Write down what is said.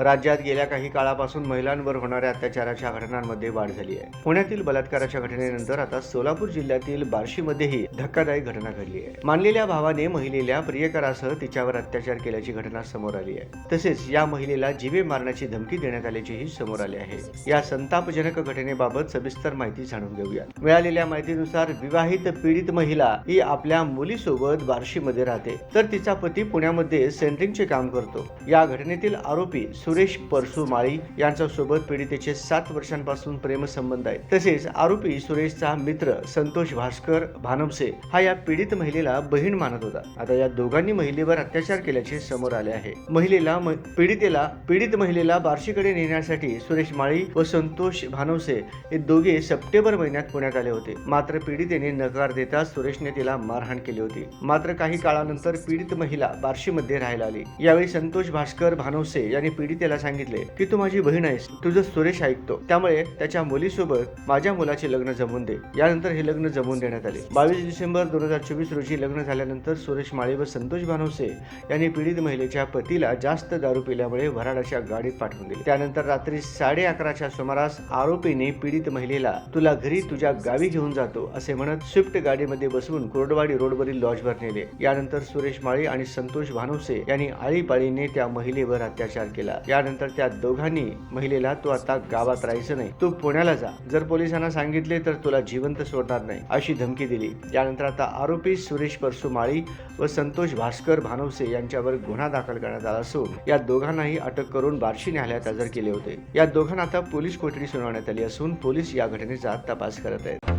राज्यात गेल्या काही काळापासून महिलांवर होणाऱ्या अत्याचाराच्या घटनांमध्ये वाढ झाली आहे. पुण्यातील बलात्काराच्या घटनेनंतर आता सोलापूर जिल्ह्यातील बार्शीमध्येही धक्कादायक घटना घडली आहे. मानलेल्या भावाने महिलेला प्रियकरासह तिच्यावर अत्याचार केल्याची घटना समोर आली आहे. तसेच या महिलेला जीवे मारण्याची धमकी देण्यात आल्याचीही समोर आले आहे. या संतापजनक घटनेबाबत सविस्तर माहिती जाणून घेऊया मिळालेल्या माहितीनुसार विवाहित पीडित महिला ही आपल्या मुलीसोबत बार्शीमध्ये राहते. तर तिचा पती पुण्यामध्ये सेंटरिंगचे काम करतो. या घटनेतील आरोपी सुरेश परसुमाळी माळी सोबत पीडितेचे सात वर्षांपासून प्रेमसंबंध आहेत. तसेच आरोपी सुरेशचा मित्र संतोष भास्कर भानमसे हा या पीडित महिलेला बहीण मानत होता. आता या दोघांनी महिलेवर अत्याचार केल्याचे समोर आले आहे. महिलेला पीडितेला पीडित महिलेला बार्शीकडे नेण्यासाठी सुरेश माळी व संतोष भानवसे हे दोघे सप्टेंबर महिन्यात पुण्यात आले होते. मात्र पीडितेने नकार देता सुरेशने तिला मारहाण केली होती. मात्र काही काळानंतर पीडित महिला बार्शीमध्ये राहायला आली. यावेळी संतोष भास्कर भानवसे यांनी पीडित त्याला सांगितले की तू माझी बहीण आहेस तुझं सुरेश ऐकतो. त्यामुळे त्याच्या मुलीसोबत माझ्या मुलाचे लग्न जमवून दे. यानंतर हे लग्न जमवून देण्यात आले. बावीस डिसेंबर दोन हजार चोवीस रोजी लग्न झाल्यानंतर सुरेश माळी व संतोष भानोसे यांनी पीडित महिलेच्या पतीला जास्त दारू पिल्यामुळे वराडाच्या गाडीत पाठवून दिले. त्यानंतर रात्री साडे अकराच्या सुमारास आरोपीने पीडित महिलेला तुला घरी तुझ्या गावी घेऊन जातो असे म्हणत स्विफ्ट गाडीमध्ये बसवून कोरडवाडी रोडवरील लॉजवर नेले. यानंतर सुरेश माळी आणि संतोष भानुसे यांनी आळीपाळीने त्या महिलेवर अत्याचार केला. यानंतर त्या दोघांनी महिलेला तू आता गावात राहायचं नाही तू पुण्याला जा. जर पोलिसांना सांगितले तर तुला जिवंत सोडणार नाही अशी धमकी दिली. त्यानंतर आता आरोपी सुरेश परसू माळी व संतोष भास्कर भानवसे यांच्यावर गुन्हा दाखल करण्यात आला असून या दोघांनाही अटक करून बार्शी न्यायालयात हजर केले होते. या दोघांना आता पोलीस कोठडी सुनावण्यात आली असून पोलीस या घटनेचा तपास करत आहेत.